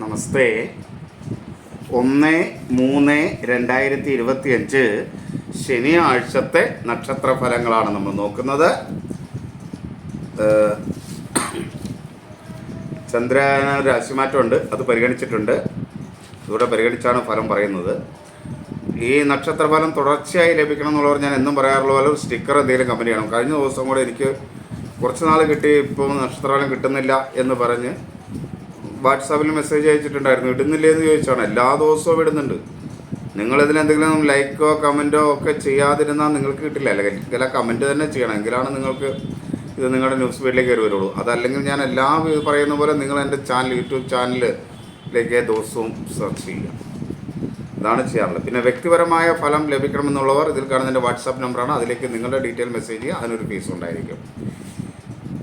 നമസ്തേ. ഒന്ന് മൂന്ന് രണ്ടായിരത്തി ഇരുപത്തി അഞ്ച് ശനിയാഴ്ചത്തെ നക്ഷത്ര ഫലങ്ങളാണ് നമ്മൾ നോക്കുന്നത്. ഏഹ്, ചന്ദ്രന് രാശിമാറ്റമുണ്ട്. അത് പരിഗണിച്ചിട്ടുണ്ട്. ഇവിടെ പരിഗണിച്ചാണ് ഫലം പറയുന്നത്. ഈ നക്ഷത്രഫലം തുടർച്ചയായി ലഭിക്കണം എന്നുള്ളവർ ഞാൻ എന്നും പറയാറുള്ള പോലെ ഒരു സ്റ്റിക്കർ എന്തെങ്കിലും കമ്പനി കഴിഞ്ഞ ദിവസം കൂടെ എനിക്ക് കുറച്ച് നാൾ കിട്ടി ഇപ്പോൾ നക്ഷത്രഫലം കിട്ടുന്നില്ല എന്ന് പറഞ്ഞ് വാട്സാപ്പിൽ മെസ്സേജ് അയച്ചിട്ടുണ്ടായിരുന്നു. ഇടുന്നില്ലേ എന്ന് ചോദിച്ചാണ്. എല്ലാ ദിവസവും ഇടുന്നുണ്ട്. നിങ്ങളിതിൽ എന്തെങ്കിലും ലൈക്കോ കമന്റോ ഒക്കെ ചെയ്യാതിരുന്നാൽ നിങ്ങൾക്ക് കിട്ടില്ല. അല്ലെങ്കിൽ കമന്റ് തന്നെ ചെയ്യണം. എങ്കിലാണ് നിങ്ങൾക്ക് ഇത് നിങ്ങളുടെ ന്യൂസ് ഫീഡിലേക്ക് വരുള്ളൂ അതല്ലെങ്കിൽ ഞാൻ എല്ലാ പറയുന്ന പോലെ നിങ്ങൾ എന്റെ ചാനൽ യൂട്യൂബ് ചാനലിലേക്ക് ദിവസവും സെർച്ച് ചെയ്യുക. ഇതാണ് ചെയ്യാറുള്ളത് പിന്നെ വ്യക്തിപരമായ ഫലം ലഭിക്കണമെന്നുള്ളവർ ഇതിൽ കാണുന്ന എന്റെ വാട്സാപ്പ് നമ്പറാണ്. അതിലേക്ക് നിങ്ങളുടെ ഡീറ്റെയിൽ മെസ്സേജ് ചെയ്യുക. അതിനൊരു ഫീസ് ഉണ്ടായിരിക്കും.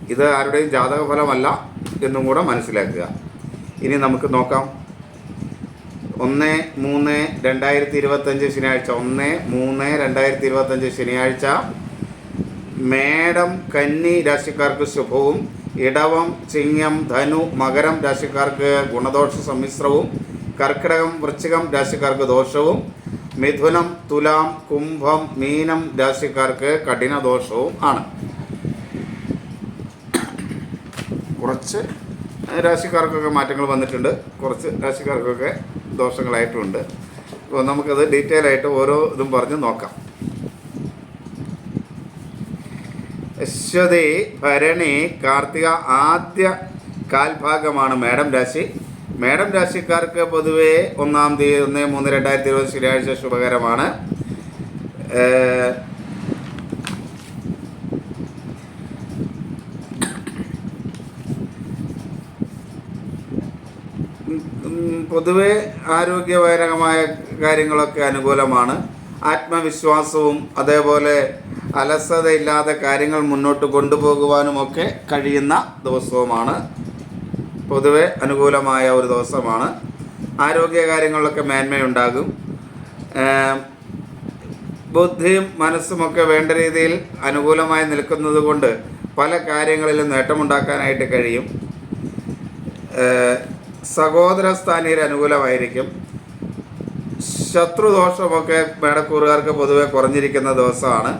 ഇത് ആരുടെയും ജാതക ഫലമല്ല എന്നും കൂടെ മനസ്സിലാക്കുക. ഇനി നമുക്ക് നോക്കാം. ഒന്ന് മൂന്ന് രണ്ടായിരത്തി ഇരുപത്തഞ്ച് ശനിയാഴ്ച. ഒന്ന് മൂന്ന് രണ്ടായിരത്തി ഇരുപത്തഞ്ച് ശനിയാഴ്ച. മേടം കന്നി രാശിക്കാർക്ക് ശുഭവും ഇടവം ചിങ്ങം ധനു മകരം രാശിക്കാർക്ക് ഗുണദോഷ സമ്മിശ്രവും കർക്കിടകം വൃശ്ചികം രാശിക്കാർക്ക് ദോഷവും മിഥുനം തുലാം കുംഭം മീനം രാശിക്കാർക്ക് കഠിന ദോഷവും ആണ്. കുറച്ച് രാശിക്കാർക്കൊക്കെ മാറ്റങ്ങൾ വന്നിട്ടുണ്ട്. കുറച്ച് രാശിക്കാർക്കൊക്കെ ദോഷങ്ങളായിട്ടുണ്ട്. അപ്പോൾ നമുക്കത് ഡീറ്റെയിൽ ആയിട്ട് ഓരോ ഇതും പറഞ്ഞ് നോക്കാം. അശ്വതി ഭരണി കാർത്തിക ആദ്യ കാൽഭാഗമാണ് മേഡം രാശി. മേഡം രാശിക്കാർക്ക് പൊതുവേ ഒന്നാം തീയതി ഒന്ന് മൂന്ന് രണ്ടായിരത്തി ഇരുപത് ശനിയാഴ്ച ശുഭകരമാണ്. പൊതുവെ ആരോഗ്യപരമായ കാര്യങ്ങളൊക്കെ അനുകൂലമാണ്. ആത്മവിശ്വാസവും അതേപോലെ അലസതയില്ലാതെ കാര്യങ്ങൾ മുന്നോട്ട് കൊണ്ടുപോകുവാനും ഒക്കെ കഴിയുന്ന ദിവസവുമാണ്. പൊതുവെ അനുകൂലമായ ഒരു ദിവസമാണ്. ആരോഗ്യ കാര്യങ്ങളിലൊക്കെ മേന്മയുണ്ടാകും. ബുദ്ധിയും മനസ്സുമൊക്കെ വേണ്ട രീതിയിൽ അനുകൂലമായി നിൽക്കുന്നത് കൊണ്ട് പല കാര്യങ്ങളിലും നേട്ടമുണ്ടാക്കാനായിട്ട് കഴിയും. സഹോദര സ്ഥാനീയർ അനുകൂലമായിരിക്കും ശത്രുദോഷമൊക്കെ മേടക്കൂറുകാർക്ക് പൊതുവെ കുറഞ്ഞിരിക്കുന്ന ദിവസമാണ്.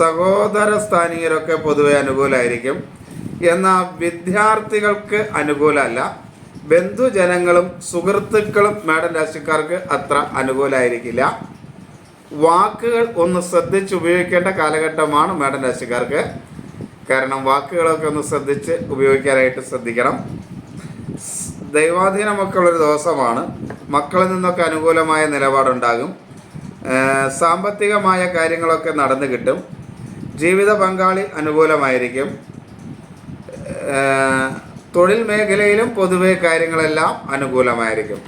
സഹോദര സ്ഥാനീയരൊക്കെ പൊതുവെ അനുകൂലമായിരിക്കും എന്നാൽ വിദ്യാർത്ഥികൾക്ക് അനുകൂലമല്ല. ബന്ധുജനങ്ങളും സുഹൃത്തുക്കളും മേഡം രാശിക്കാർക്ക് അത്ര അനുകൂലമായിരിക്കില്ല വാക്കുകൾ ഒന്ന് ശ്രദ്ധിച്ച് ഉപയോഗിക്കേണ്ട കാലഘട്ടമാണ് മേഡം രാശിക്കാർക്ക്. കാരണം വാക്കുകളൊക്കെ ഒന്ന് ശ്രദ്ധിച്ച് ഉപയോഗിക്കാനായിട്ട് ശ്രദ്ധിക്കണം. ദൈവാധീന മക്കളൊരു ദോഷമാണ് ദിവസമാണ്. മക്കളിൽ നിന്നൊക്കെ അനുകൂലമായ നിലപാടുണ്ടാകും. സാമ്പത്തികമായ കാര്യങ്ങളൊക്കെ നടന്നു കിട്ടും. ജീവിത പങ്കാളി അനുകൂലമായിരിക്കും. തൊഴിൽ മേഖലയിലും പൊതുവെ കാര്യങ്ങളെല്ലാം അനുകൂലമായിരിക്കും.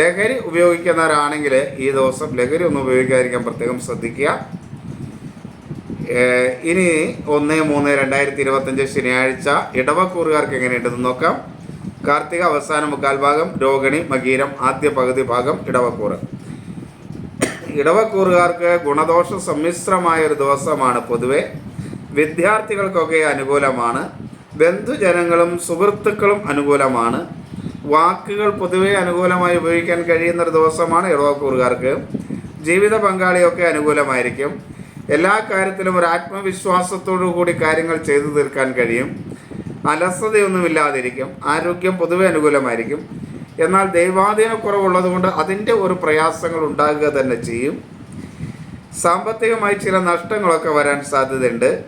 ലഹരി ഉപയോഗിക്കുന്നവരാണെങ്കിൽ ഈ ദിവസം ലഹരി ഒന്നും ഉപയോഗിക്കാതിരിക്കാൻ പ്രത്യേകം ശ്രദ്ധിക്കുക. ഇനി ഒന്ന് മൂന്ന് രണ്ടായിരത്തി ഇരുപത്തഞ്ച് ശനിയാഴ്ച ഇടവക്കൂറുകാർക്ക് എങ്ങനെയുണ്ടെന്ന് നോക്കാം. കാർത്തിക അവസാന മുക്കാൽ ഭാഗം രോഹിണി മകീരം ആദ്യ പകുതി ഭാഗം ഇടവക്കൂറ്. ഇടവക്കൂറുകാർക്ക് ഗുണദോഷ സമ്മിശ്രമായ ഒരു ദിവസമാണ് പൊതുവെ. വിദ്യാർത്ഥികൾക്കൊക്കെ അനുകൂലമാണ്. ബന്ധുജനങ്ങളും സുഹൃത്തുക്കളും അനുകൂലമാണ്. വാക്കുകൾ പൊതുവെ അനുകൂലമായി ഉപയോഗിക്കാൻ കഴിയുന്ന ഒരു ദിവസമാണ് ഇടവക്കൂറുകാർക്ക്. ജീവിത പങ്കാളിയൊക്കെ അനുകൂലമായിരിക്കും. എല്ലാ കാര്യത്തിലും ഒരു ആത്മവിശ്വാസത്തോടു കൂടി കാര്യങ്ങൾ ചെയ്തു തീർക്കാൻ കഴിയും. അലസതയൊന്നുമില്ലാതിരിക്കും. ആരോഗ്യം പൊതുവെ അനുകൂലമായിരിക്കും. എന്നാൽ ദൈവാധീനക്കുറവുള്ളതുകൊണ്ട് അതിന്റെ ഒരു പ്രയാസങ്ങൾ ഉണ്ടാകുക തന്നെ ചെയ്യും. സാമ്പത്തികമായി ചില നഷ്ടങ്ങളൊക്കെ വരാൻ സാധ്യതയുണ്ട്.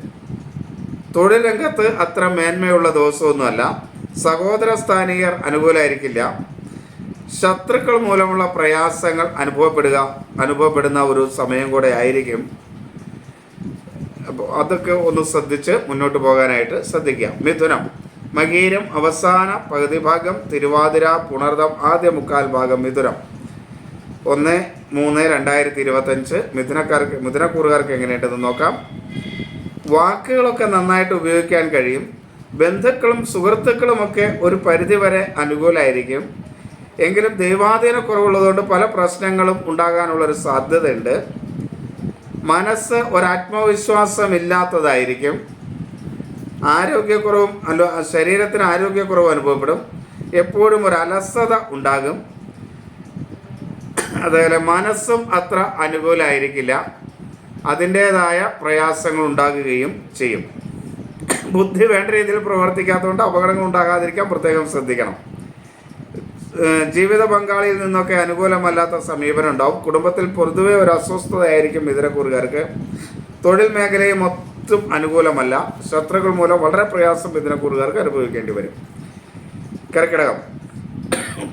തൊഴിൽ രംഗത്ത് അത്ര മേന്മയുള്ള ദിവസമൊന്നുമല്ല. സഹോദര സ്ഥാനീയർ അനുകൂലമായിരിക്കില്ല. ശത്രുക്കൾ മൂലമുള്ള പ്രയാസങ്ങൾ അനുഭവപ്പെടുക അനുഭവപ്പെടുന്ന ഒരു സമയം കൂടെ ആയിരിക്കും. അപ്പോൾ അതൊക്കെ ഒന്ന് ശ്രദ്ധിച്ച് മുന്നോട്ട് പോകാനായിട്ട് ശ്രദ്ധിക്കാം മിഥുനം. മകീരം അവസാന പകുതി ഭാഗം തിരുവാതിര പുണർദം ആദ്യ മുക്കാൽ ഭാഗം മിഥുനം. ഒന്ന് മൂന്ന് രണ്ടായിരത്തി ഇരുപത്തഞ്ച് മിഥുനക്കാർക്ക് മിഥുനക്കൂറുകാർക്ക് എങ്ങനെയുണ്ടെന്ന് നോക്കാം. വാക്കുകളൊക്കെ നന്നായിട്ട് ഉപയോഗിക്കാൻ കഴിയും. ബന്ധുക്കളും സുഹൃത്തുക്കളുമൊക്കെ ഒരു പരിധിവരെ അനുകൂലമായിരിക്കും എങ്കിലും ദൈവാധീന കുറവുള്ളതുകൊണ്ട് പല പ്രശ്നങ്ങളും ഉണ്ടാകാനുള്ളൊരു സാധ്യതയുണ്ട്. മനസ്സ് ഒരാത്മവിശ്വാസമില്ലാത്തതായിരിക്കും. ആരോഗ്യക്കുറവും അല്ല ശരീരത്തിന് ആരോഗ്യക്കുറവും അനുഭവപ്പെടും. എപ്പോഴും ഒരു അലസത ഉണ്ടാകും. അതുപോലെ മനസ്സും അത്ര അനുകൂലമായിരിക്കില്ല അതിന്റേതായ പ്രയാസങ്ങൾ ഉണ്ടാകുകയും ചെയ്യും. ബുദ്ധി വേണ്ട രീതിയിൽ പ്രവർത്തിക്കാത്തതുകൊണ്ട് അപകടങ്ങൾ ഉണ്ടാകാതിരിക്കാൻ പ്രത്യേകം ശ്രദ്ധിക്കണം. ജീവിത പങ്കാളിയിൽ നിന്നൊക്കെ അനുകൂലമല്ലാത്ത സമീപനം ഉണ്ടാവും കുടുംബത്തിൽ പൊതുവെ ഒരു അസ്വസ്ഥതയായിരിക്കും ഇതരക്കൂറുകാർക്ക് തൊഴിൽ മേഖലയും മൊത്തം അനുകൂലമല്ല. ശത്രുക്കൾ മൂലം വളരെ പ്രയാസം ഇതരക്കൂറുകാർക്ക് അനുഭവിക്കേണ്ടി വരും. കർക്കിടകം.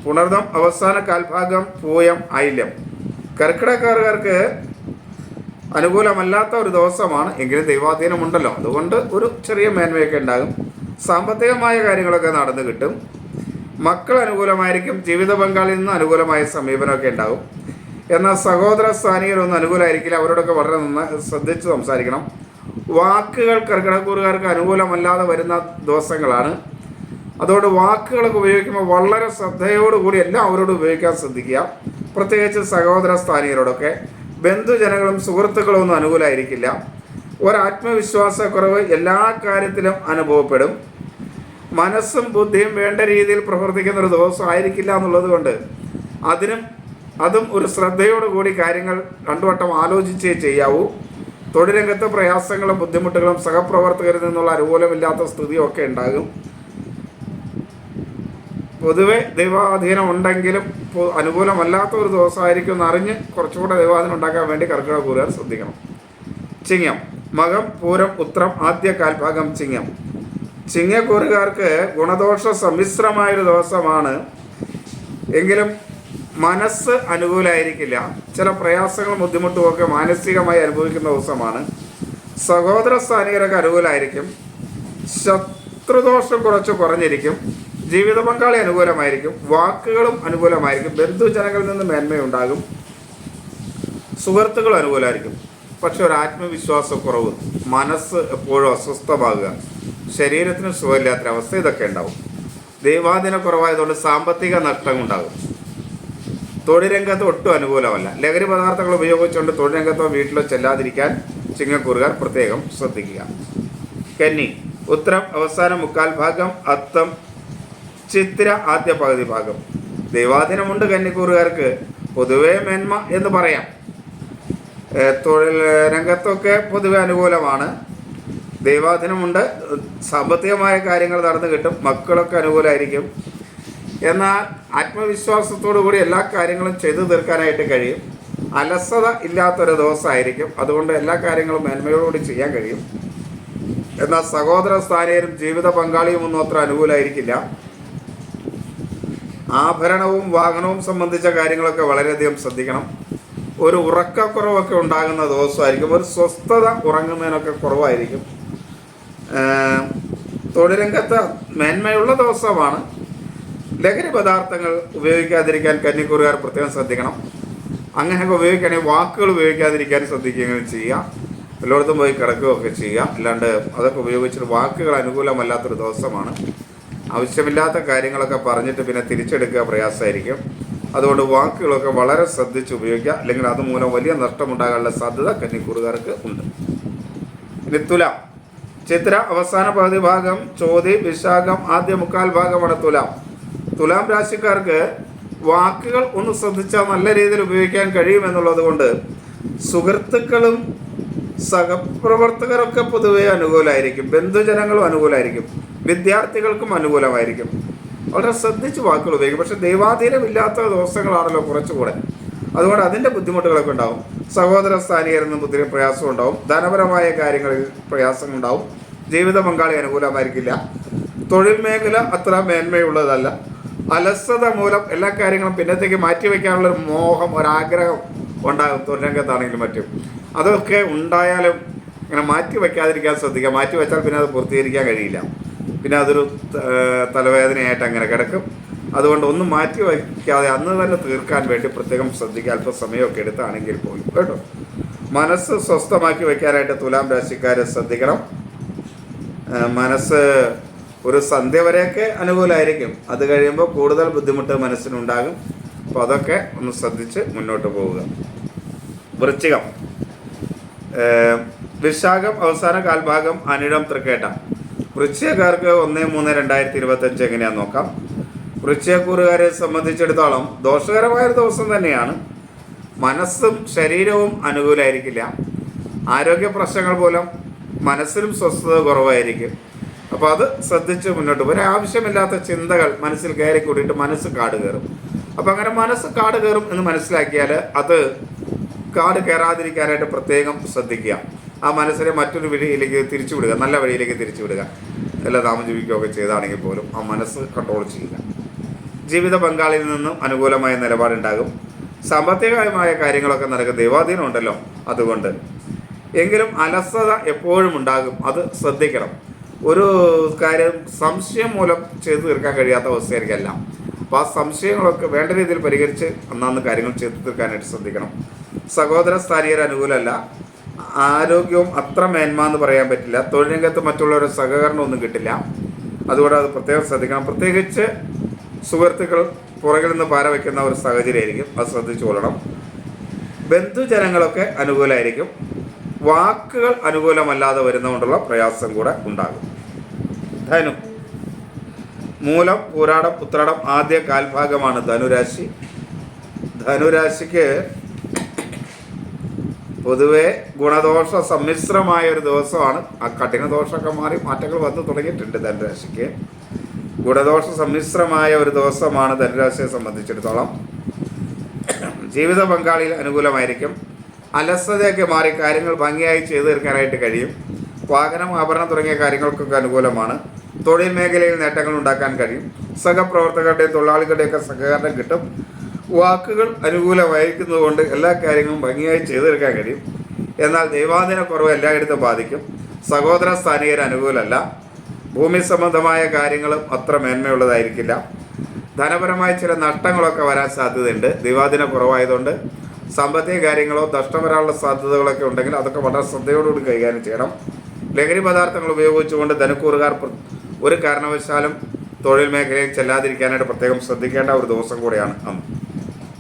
പുണർദം അവസാന കാൽഭാഗം പൂയം ഐല്യം കർക്കിടകക്കാർക്ക് അനുകൂലമല്ലാത്ത ഒരു ദിവസമാണ്. എങ്കിലും ദൈവാധീനമുണ്ടല്ലോ. അതുകൊണ്ട് ഒരു ചെറിയ മേന്മയൊക്കെ ഉണ്ടാകും. സാമ്പത്തികമായ കാര്യങ്ങളൊക്കെ നടന്നു കിട്ടും. മക്കൾ അനുകൂലമായിരിക്കും ജീവിത പങ്കാളിയിൽ നിന്ന് അനുകൂലമായ സമീപനമൊക്കെ ഉണ്ടാകും എന്നാൽ സഹോദര സ്ഥാനികരൊന്നും അനുകൂലമായിരിക്കില്ല. അവരോടൊക്കെ വളരെ നന്ന് ശ്രദ്ധിച്ച് സംസാരിക്കണം. വാക്കുകൾ കർക്കിടക്കൂറുകാർക്ക് അനുകൂലമല്ലാതെ വരുന്ന ദിവസങ്ങളാണ്. അതുകൊണ്ട് വാക്കുകളൊക്കെ ഉപയോഗിക്കുമ്പോൾ വളരെ ശ്രദ്ധയോടുകൂടി എല്ലാം അവരോട് ഉപയോഗിക്കാൻ ശ്രദ്ധിക്കുക. പ്രത്യേകിച്ച് സഹോദര സ്ഥാനീയരോടൊക്കെ. ബന്ധുജനങ്ങളും സുഹൃത്തുക്കളും ഒന്നും അനുകൂലമായിരിക്കില്ല. ഒരാത്മവിശ്വാസക്കുറവ് എല്ലാ കാര്യത്തിലും അനുഭവപ്പെടും. മനസ്സും ബുദ്ധിയും വേണ്ട രീതിയിൽ പ്രവർത്തിക്കുന്ന ഒരു ദിവസം ആയിരിക്കില്ല എന്നുള്ളത് കൊണ്ട് അതിനും അതും ഒരു ശ്രദ്ധയോടുകൂടി കാര്യങ്ങൾ രണ്ടു വട്ടം ആലോചിച്ചേ ചെയ്യാവൂ. തൊഴിലംഗത്ത് പ്രയാസങ്ങളും ബുദ്ധിമുട്ടുകളും സഹപ്രവർത്തകരിൽ നിന്നുള്ള അനുകൂലമില്ലാത്ത സ്ഥിതിയും ഒക്കെ ഉണ്ടാകും. പൊതുവെ ദൈവാധീനം ഉണ്ടെങ്കിലും അനുകൂലമല്ലാത്ത ഒരു ദിവസമായിരിക്കും എന്ന് അറിഞ്ഞ് കുറച്ചുകൂടെ ദൈവാധീനം ഉണ്ടാക്കാൻ വേണ്ടി കർക്കിടക കൂരുകാർ ശ്രദ്ധിക്കണം. ചിങ്ങം. മകം പൂരം ഉത്രം ആദ്യ കാൽഭാഗം ചിങ്ങം. ചിങ്ങക്കൂറുകാർക്ക് ഗുണദോഷ സമ്മിശ്രമായൊരു ദിവസമാണ്. എങ്കിലും മനസ്സ് അനുകൂലമായിരിക്കില്ല ചില പ്രയാസങ്ങളും ബുദ്ധിമുട്ടും ഒക്കെ മാനസികമായി അനുഭവിക്കുന്ന ദിവസമാണ്. സഹോദര സ്ഥാനികരൊക്കെ അനുകൂലമായിരിക്കും ശത്രുദോഷം കുറച്ച് കുറഞ്ഞിരിക്കും. ജീവിത പങ്കാളി അനുകൂലമായിരിക്കും. വാക്കുകളും അനുകൂലമായിരിക്കും. ബന്ധുജനങ്ങളിൽ നിന്ന് മേന്മയുണ്ടാകും. സുഹൃത്തുക്കൾ അനുകൂലമായിരിക്കും. പക്ഷെ ഒരു ആത്മവിശ്വാസക്കുറവ്. മനസ്സ് എപ്പോഴും അസ്വസ്ഥമാകുക. ശരീരത്തിന് സുഖമില്ലാത്തൊരവസ്ഥ ഇതൊക്കെ ഉണ്ടാവും. ദൈവാധീന കുറവായതുകൊണ്ട് സാമ്പത്തിക നഷ്ടം ഉണ്ടാകും. തൊഴിൽ രംഗത്ത് ഒട്ടും അനുകൂലമല്ല. ലഹരി പദാർത്ഥങ്ങൾ ഉപയോഗിച്ചുകൊണ്ട് തൊഴിൽ രംഗത്തോ വീട്ടിലോ ചെല്ലാതിരിക്കാൻ ചിങ്ങക്കൂറുകാർ പ്രത്യേകം ശ്രദ്ധിക്കുക. കന്നി ഉത്തരം അവസാന മുക്കാൽ ഭാഗം അത്തം ചിത്തിര ആദ്യ പകുതി ഭാഗം. ദൈവാധീനമുണ്ട് കന്നിക്കൂറുകാർക്ക്. പൊതുവേ മേന്മ എന്ന് പറയാം. തൊഴിൽ രംഗത്തൊക്കെ പൊതുവെ അനുകൂലമാണ്. ദൈവാധീനമുണ്ട്. സാമ്പത്തികമായ കാര്യങ്ങൾ നടന്നു കിട്ടും. മക്കളൊക്കെ അനുകൂലമായിരിക്കും എന്നാൽ ആത്മവിശ്വാസത്തോടു കൂടി എല്ലാ കാര്യങ്ങളും ചെയ്തു തീർക്കാനായിട്ട് കഴിയും. അലസത ഇല്ലാത്തൊരു ദിവസമായിരിക്കും. അതുകൊണ്ട് എല്ലാ കാര്യങ്ങളും മേന്മയോടുകൂടി ചെയ്യാൻ കഴിയും. എന്നാൽ സഹോദര സ്ഥാനീയരും ജീവിത പങ്കാളിയും ഒന്നും അത്ര അനുകൂലമായിരിക്കില്ല ആഭരണവും വാഹനവും സംബന്ധിച്ച കാര്യങ്ങളൊക്കെ വളരെയധികം ശ്രദ്ധിക്കണം. ഒരു ഉറക്കക്കുറവൊക്കെ ഉണ്ടാകുന്ന ദിവസമായിരിക്കും. ഒരു സ്വസ്ഥത ഉറങ്ങുന്നതിനൊക്കെ കുറവായിരിക്കും. തൊഴിൽ രംഗത്ത് മേന്മയുള്ള ദിവസമാണ്. ലഹരി പദാർത്ഥങ്ങൾ ഉപയോഗിക്കാതിരിക്കാൻ കന്നിക്കൂറുകാർ പ്രത്യേകം ശ്രദ്ധിക്കണം. അങ്ങനെയൊക്കെ ഉപയോഗിക്കുകയാണെങ്കിൽ വാക്കുകൾ ഉപയോഗിക്കാതിരിക്കാൻ ശ്രദ്ധിക്കുകയും ചെയ്യുക. എല്ലായിടത്തും പോയി കിടക്കുകയൊക്കെ ചെയ്യുക. അല്ലാണ്ട് അതൊക്കെ ഉപയോഗിച്ചിട്ട് വാക്കുകൾ അനുകൂലമല്ലാത്തൊരു ദിവസമാണ്. ആവശ്യമില്ലാത്ത കാര്യങ്ങളൊക്കെ പറഞ്ഞിട്ട് പിന്നെ തിരിച്ചെടുക്കുക പ്രയാസമായിരിക്കും. അതുകൊണ്ട് വാക്കുകളൊക്കെ വളരെ ശ്രദ്ധിച്ച് ഉപയോഗിക്കുക. അല്ലെങ്കിൽ അതുമൂലം വലിയ നഷ്ടമുണ്ടാകാനുള്ള സാധ്യത കന്നിക്കൂറുകാർക്ക് ഉണ്ട്. ഇനി തുലാം. ചിത്ര അവസാന പകുതി ഭാഗം ചോതി വിശാഖം ആദ്യ മുക്കാൽ ഭാഗമാണ് തുലാം. തുലാം രാശിക്കാർക്ക് വാക്കുകൾ ഒന്ന് ശ്രദ്ധിച്ചാൽ നല്ല രീതിയിൽ ഉപയോഗിക്കാൻ കഴിയുമെന്നുള്ളത് കൊണ്ട് സുഹൃത്തുക്കളും സഹപ്രവർത്തകരൊക്കെ പൊതുവെ അനുകൂലമായിരിക്കും ബന്ധുജനങ്ങളും അനുകൂലമായിരിക്കും വിദ്യാർത്ഥികൾക്കും അനുകൂലമായിരിക്കും. വളരെ ശ്രദ്ധിച്ച് വാക്കുകൾ ഉപയോഗിക്കും. പക്ഷെ ദൈവാധീനമില്ലാത്ത ദിവസങ്ങളാണല്ലോ കുറച്ചുകൂടെ. അതുകൊണ്ട് അതിന്റെ ബുദ്ധിമുട്ടുകളൊക്കെ ഉണ്ടാവും. സഹോദര ബുദ്ധി പ്രയാസം ഉണ്ടാവും ധനപരമായ കാര്യങ്ങളിൽ പ്രയാസങ്ങളുണ്ടാവും. ജീവിത പങ്കാളി അനുകൂലമായിരിക്കില്ല. തൊഴിൽ മേഖല അത്ര മേന്മയുള്ളതല്ല. അലസത മൂലം എല്ലാ കാര്യങ്ങളും പിന്നത്തേക്ക് മാറ്റിവെക്കാനുള്ള ഒരു മോഹം ഒരാഗ്രഹം ഉണ്ടാകും. തൊഴിൽ രംഗത്താണെങ്കിലും മറ്റും. അതൊക്കെ ഉണ്ടായാലും ഇങ്ങനെ മാറ്റി വയ്ക്കാതിരിക്കാൻ ശ്രദ്ധിക്കുക. മാറ്റി വെച്ചാൽ പിന്നെ അത് പൂർത്തീകരിക്കാൻ കഴിയില്ല. പിന്നെ അതൊരു തലവേദനയായിട്ട് അങ്ങനെ കിടക്കും. അതുകൊണ്ട് ഒന്നും മാറ്റി വയ്ക്കാതെ അന്ന് തന്നെ തീർക്കാൻ വേണ്ടി പ്രത്യേകം ശ്രദ്ധിക്കുക. അല്പം സമയമൊക്കെ എടുത്താണെങ്കിൽ പോയി കേട്ടോ? മനസ്സ് സ്വസ്ഥമാക്കി വയ്ക്കാനായിട്ട് തുലാം രാശിക്കാരെ ശ്രദ്ധിക്കണം. മനസ്സ് ഒരു സന്ധ്യ വരെയൊക്കെ അനുകൂലമായിരിക്കും അത് കഴിയുമ്പോൾ കൂടുതൽ ബുദ്ധിമുട്ട് മനസ്സിനുണ്ടാകും. അപ്പോൾ അതൊക്കെ ഒന്ന് ശ്രദ്ധിച്ച് മുന്നോട്ട് പോവുക. വൃശ്ചികം. വിശാഖം അവസാന കാൽഭാഗം അനിഴം തൃക്കേട്ട. വൃശ്ചികക്കാർക്ക് ഒന്ന് മൂന്ന് രണ്ടായിരത്തി ഇരുപത്തഞ്ച് എങ്ങനെയാന്ന് നോക്കാം. വൃശ്ചികക്കൂറുകാരെ സംബന്ധിച്ചിടത്തോളം ദോഷകരമായ ഒരു ദിവസം തന്നെയാണ്. മനസ്സും ശരീരവും അനുകൂലമായിരിക്കില്ല ആരോഗ്യ പ്രശ്നങ്ങൾ മൂലം മനസ്സിലും സ്വസ്ഥത കുറവായിരിക്കും. അപ്പോൾ അത് ശ്രദ്ധിച്ച് മുന്നോട്ട് പോകും ആവശ്യമില്ലാത്ത ചിന്തകൾ മനസ്സിൽ കയറി കൂടിയിട്ട് മനസ്സ് കാട് കയറും. അപ്പോൾ അങ്ങനെ മനസ്സ് കാട് കയറും എന്ന് മനസ്സിലാക്കിയാൽ അത് കാട് കയറാതിരിക്കാനായിട്ട് പ്രത്യേകം ശ്രദ്ധിക്കുക. ആ മനസ്സിനെ മറ്റൊരു വഴിയിലേക്ക് തിരിച്ചു വിടുക നല്ല വഴിയിലേക്ക് തിരിച്ചു വിടുക. എല്ലാ നാമജീവിക്കുകയൊക്കെ ചെയ്താണെങ്കിൽ പോലും ആ മനസ്സ് കൺട്രോൾ ചെയ്യുക. ജീവിത പങ്കാളിയിൽ നിന്നും അനുകൂലമായ നിലപാടുണ്ടാകും. സാമ്പത്തികമായ കാര്യങ്ങളൊക്കെ നടക്കുന്ന ദൈവാധീനം ഉണ്ടല്ലോ. അതുകൊണ്ട് എങ്കിലും അലസത എപ്പോഴും ഉണ്ടാകും. അത് ശ്രദ്ധിക്കണം. ഒരു കാര്യം സംശയം മൂലം ചെയ്തു തീർക്കാൻ കഴിയാത്ത അവസ്ഥയായിരിക്കും എല്ലാം. അപ്പോൾ ആ സംശയങ്ങളൊക്കെ വേണ്ട രീതിയിൽ പരിഹരിച്ച് അന്നാന്ന് കാര്യങ്ങൾ ചെയ്തു തീർക്കാനായിട്ട് ശ്രദ്ധിക്കണം. സഹോദര സ്ഥാനീയർ അനുകൂലമല്ല. ആരോഗ്യവും അത്ര മേന്മ എന്ന് പറയാൻ പറ്റില്ല. തൊഴിൽ രംഗത്ത് മറ്റുള്ളവരുടെ സഹകരണമൊന്നും കിട്ടില്ല. അതുകൊണ്ട് അത് പ്രത്യേകം ശ്രദ്ധിക്കണം. പ്രത്യേകിച്ച് സുഹൃത്തുക്കൾ പുറകിൽ നിന്ന് പാര വയ്ക്കുന്ന ഒരു സാഹചര്യമായിരിക്കും. അത് ശ്രദ്ധിച്ചു കൊള്ളണം. ബന്ധുജനങ്ങളൊക്കെ അനുകൂലമായിരിക്കും. വാക്കുകൾ അനുകൂലമല്ലാതെ വരുന്നതുകൊണ്ടുള്ള പ്രയാസം കൂടെ ഉണ്ടാകും. ധനു. മൂലം പൂരാടം ഉത്രാടം ആദ്യ കാൽഭാഗമാണ് ധനുരാശി. ധനുരാശിക്ക് പൊതുവെ ഗുണദോഷ സമ്മിശ്രമായ ഒരു ദിവസമാണ്. ആ കഠിന ദോഷമൊക്കെ മാറി മാറ്റങ്ങൾ വന്നു തുടങ്ങിയിട്ടുണ്ട് ധനുരാശിക്ക്. ഗുണദോഷ സമ്മിശ്രമായ ഒരു ദിവസമാണ് ധനുരാശിയെ സംബന്ധിച്ചിടത്തോളം. ജീവിത പങ്കാളിയിൽ അനുകൂലമായിരിക്കും. അലസതയൊക്കെ മാറി കാര്യങ്ങൾ ഭംഗിയായി ചെയ്തു തീർക്കാനായിട്ട് കഴിയും. വാഹനം ആഭരണം തുടങ്ങിയ കാര്യങ്ങൾക്കൊക്കെ അനുകൂലമാണ്. തൊഴിൽ മേഖലയിൽ നേട്ടങ്ങൾ ഉണ്ടാക്കാൻ കഴിയും. സഹപ്രവർത്തകരുടെയും തൊഴിലാളികളുടെയൊക്കെ സഹകരണം കിട്ടും. വാക്കുകൾ അനുകൂലമായിരിക്കുന്നതുകൊണ്ട് എല്ലാ കാര്യങ്ങളും ഭംഗിയായി ചെയ്തു തീർക്കാൻ കഴിയും. എന്നാൽ ദൈവാധീന കുറവ് എല്ലായിടത്തും ബാധിക്കും. സഹോദര സ്ഥാനികർ അനുകൂലമല്ല. ഭൂമി സംബന്ധമായ കാര്യങ്ങളും അത്ര മേന്മയുള്ളതായിരിക്കില്ല. ധനപരമായ ചില നഷ്ടങ്ങളൊക്കെ വരാൻ സാധ്യതയുണ്ട്. ദൈവാധീന കുറവായതുകൊണ്ട് സാമ്പത്തിക കാര്യങ്ങളോ നഷ്ടം വരാനുള്ള സാധ്യതകളൊക്കെ ഉണ്ടെങ്കിൽ അതൊക്കെ വളരെ ശ്രദ്ധയോടുകൂടി കൈകാര്യം ചെയ്യണം. ലഹരി പദാർത്ഥങ്ങൾ ഉപയോഗിച്ചുകൊണ്ട് ധനക്കൂറുകാർ ഒരു കാരണവശാലും തൊഴിൽ മേഖലയിൽ ചെല്ലാതിരിക്കാനായിട്ട് പ്രത്യേകം ശ്രദ്ധിക്കേണ്ട ഒരു ദിവസം കൂടെയാണ് അന്ന്.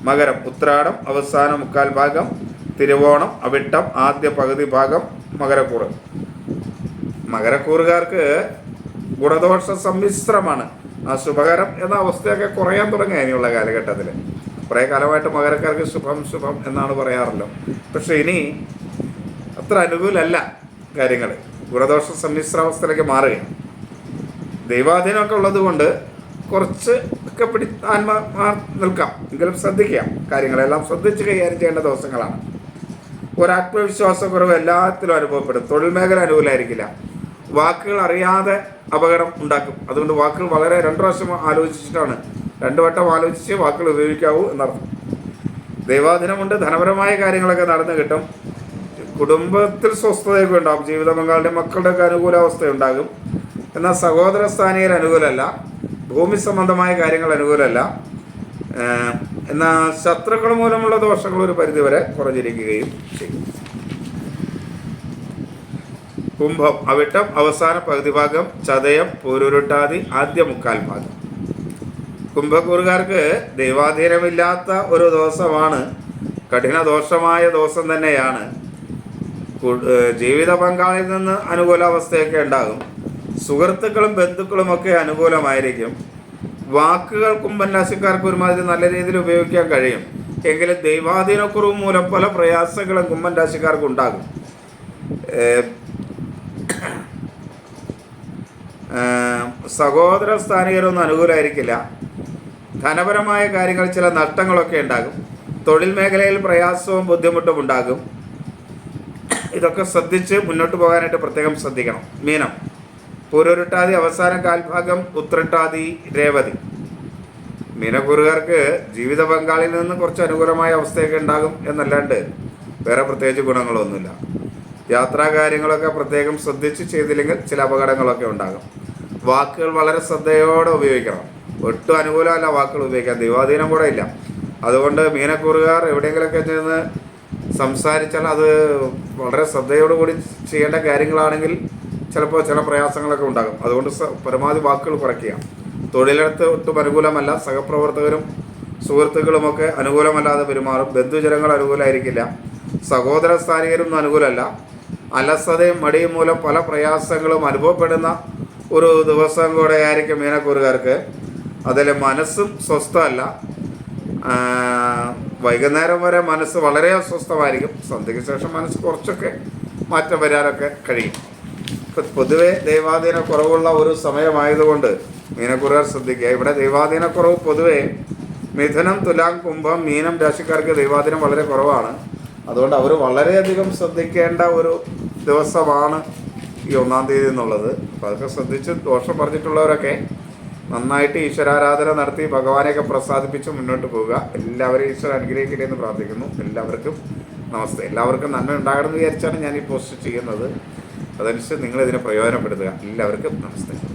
മകരം ഉത്രാടം അവസാന മുക്കാൽ ഭാഗം തിരുവോണം അവിട്ടം ആദ്യ പകുതി ഭാഗം മകരക്കൂറ്. മകരക്കൂറുകാർക്ക് ഗുണദോഷ സമ്മിശ്രമാണ്. ആ ശുഭകരം എന്ന അവസ്ഥയൊക്കെ കുറയാൻ തുടങ്ങി ഇനിയുള്ള കാലഘട്ടത്തിൽ കുറേ കാലമായിട്ട് മകരക്കാർക്ക് ശുഭം ശുഭം എന്നാണ് പറയാറല്ലോ പക്ഷേ ഇനി അത്ര അനുകൂലമല്ല കാര്യങ്ങൾ. ഗുണദോഷ സമ്മിശ്രാവസ്ഥയിലേക്ക് മാറുകയാണ്. ദൈവാധീനമൊക്കെ ഉള്ളത് കൊണ്ട് കുറച്ച് ഒക്കെ പിടി മാ- മാ- നിൽക്കാം. എങ്കിലും ശ്രദ്ധിക്കാം. കാര്യങ്ങളെല്ലാം ശ്രദ്ധിച്ച് കൈകാര്യം ചെയ്യേണ്ട ദിവസങ്ങളാണ്. ഒരാത്മവിശ്വാസക്കുറവ് എല്ലാത്തിലും അനുഭവപ്പെടും. തൊഴിൽ മേഖല അനുകൂലമായിരിക്കില്ല വാക്കുകൾ അറിയാതെ അപകടം ഉണ്ടാക്കും. അതുകൊണ്ട് വാക്കുകൾ വളരെ രണ്ടു പ്രാവശ്യം ആലോചിച്ചിട്ടാണ് രണ്ടു വട്ടം ആലോചിച്ച് വാക്കുകൾ ഉപയോഗിക്കാവൂ എന്നർത്ഥം. ദൈവാധീനമുണ്ട് ധനപരമായ കാര്യങ്ങളൊക്കെ നടന്നു കിട്ടും. കുടുംബത്തിൽ സ്വസ്ഥതയൊക്കെ ഉണ്ടാകും. ജീവിത പങ്കാളിയുടെ മക്കളുടെയൊക്കെ അനുകൂലാവസ്ഥ ഉണ്ടാകും. എന്നാൽ സഹോദര സ്ഥാനീയർ അനുകൂലമല്ല. ഭൂമി സംബന്ധമായ കാര്യങ്ങൾ അനുകൂലമല്ല. എന്നാൽ ശത്രുക്കൾ മൂലമുള്ള ദോഷങ്ങൾ ഒരു പരിധിവരെ കുറഞ്ഞിരിക്കുകയും ചെയ്യും. കുംഭം അവിട്ടം അവസാന പകുതി ഭാഗം ചതയം പൂരുരുട്ടാതി ആദ്യ മുക്കാൽ ഭാഗം. കുംഭക്കൂറുകാർക്ക് ദൈവാധീനമില്ലാത്ത ഒരു ദോഷമാണ് കഠിന ദോഷമായ ദിവസം തന്നെയാണ്. ജീവിത പങ്കാളിയിൽ നിന്ന് അനുകൂലാവസ്ഥയൊക്കെ ഉണ്ടാകും. സുഹൃത്തുക്കളും ബന്ധുക്കളും ഒക്കെ അനുകൂലമായിരിക്കും. വാക്കുകൾ കുംഭരാശിക്കാർക്ക് ഒരുമാതിരി നല്ല രീതിയിൽ ഉപയോഗിക്കാൻ കഴിയും. എങ്കിലും ദൈവാധീനക്കുറവ് മൂലം പല പ്രയാസങ്ങളും കുംഭൻ രാശിക്കാർക്ക് ഉണ്ടാകും സഹോദര സ്ഥാനികരൊന്നും അനുകൂലമായിരിക്കില്ല. ധനപരമായ കാര്യങ്ങൾ ചില നഷ്ടങ്ങളൊക്കെ ഉണ്ടാകും. തൊഴിൽ മേഖലയിൽ പ്രയാസവും ബുദ്ധിമുട്ടും ഉണ്ടാകും. ഇതൊക്കെ ശ്രദ്ധിച്ച് മുന്നോട്ട് പോകാനായിട്ട് പ്രത്യേകം ശ്രദ്ധിക്കണം. മീനം. പുരുരുട്ടാതി അവസാന കാൽഭാഗം ഉത്രട്ടാതി രേവതി. മീനക്കുറുകാർക്ക് ജീവിത പങ്കാളിയിൽ നിന്ന് കുറച്ച് അനുകൂലമായ അവസ്ഥയൊക്കെ ഉണ്ടാകും എന്നല്ലാണ്ട് വേറെ പ്രത്യേകിച്ച് ഗുണങ്ങളൊന്നുമില്ല. യാത്രാ കാര്യങ്ങളൊക്കെ പ്രത്യേകം ശ്രദ്ധിച്ച് ചെയ്തില്ലെങ്കിൽ ചില അപകടങ്ങളൊക്കെ ഉണ്ടാകും. വാക്കുകൾ വളരെ ശ്രദ്ധയോടെ ഉപയോഗിക്കണം. ഒട്ടും അനുകൂലമല്ല വാക്കുകൾ ഉപയോഗിക്കാൻ. ദൈവാധീനം കൂടെ ഇല്ല. അതുകൊണ്ട് മീനക്കൂറുകാർ എവിടെയെങ്കിലുമൊക്കെ ചെന്ന് സംസാരിച്ചാൽ അത് വളരെ ശ്രദ്ധയോടുകൂടി ചെയ്യേണ്ട കാര്യങ്ങളാണെങ്കിൽ ചിലപ്പോൾ ചില പ്രയാസങ്ങളൊക്കെ ഉണ്ടാകും. അതുകൊണ്ട് പരമാവധി വാക്കുകൾ കുറയ്ക്കുക. തൊഴിലിടത്ത് ഒട്ടും അനുകൂലമല്ല. സഹപ്രവർത്തകരും സുഹൃത്തുക്കളുമൊക്കെ അനുകൂലമല്ലാതെ പെരുമാറും. ബന്ധുജനങ്ങൾ അനുകൂലമായിരിക്കില്ല. സഹോദര സ്ഥാനികരൊന്നും അനുകൂലമല്ല. അലസതയും മടിയും മൂലം പല പ്രയാസങ്ങളും അനുഭവപ്പെടുന്ന ഒരു ദിവസം കൂടെ ആയിരിക്കും മീനക്കൂറുകാർക്ക്. അതിൽ മനസ്സും സ്വസ്ഥമല്ല. വൈകുന്നേരം വരെ മനസ്സ് വളരെ അസ്വസ്ഥമായിരിക്കും. സന്ധ്യയ്ക്ക് ശേഷം മനസ്സ് കുറച്ചൊക്കെ മാറ്റം വരാനൊക്കെ കഴിയും. പൊതുവെ ദൈവാധീന കുറവുള്ള ഒരു സമയമായതുകൊണ്ട് മീനക്കുറുകാർ ശ്രദ്ധിക്കുക. ഇവിടെ ദൈവാധീന കുറവ് പൊതുവെ മിഥുനം തുലാം കുംഭം മീനം രാശിക്കാർക്ക് ദൈവാധീനം വളരെ കുറവാണ്. അതുകൊണ്ട് അവർ വളരെയധികം ശ്രദ്ധിക്കേണ്ട ഒരു ദിവസമാണ് ഈ ഒന്നാം തീയതി എന്നുള്ളത്. അപ്പോൾ അതൊക്കെ ശ്രദ്ധിച്ച് ദോഷം പറഞ്ഞിട്ടുള്ളവരൊക്കെ നന്നായിട്ട് ഈശ്വരാരാധന നടത്തി ഭഗവാനെയൊക്കെ പ്രസാദിപ്പിച്ച് മുന്നോട്ട് പോവുക. എല്ലാവരെയും ഈശ്വരൻ അനുഗ്രഹിക്കട്ടെ എന്ന് പ്രാർത്ഥിക്കുന്നു. എല്ലാവർക്കും നമസ്തേ. എല്ലാവർക്കും നന്മ ഉണ്ടാകണമെന്ന് വിചാരിച്ചാണ് ഞാൻ ഈ പോസ്റ്റ് ചെയ്യുന്നത്. അതനുസരിച്ച് നിങ്ങൾ ഇതിനെ പ്രയോജനപ്പെടുത്തുക. എല്ലാവർക്കും നമസ്തേ.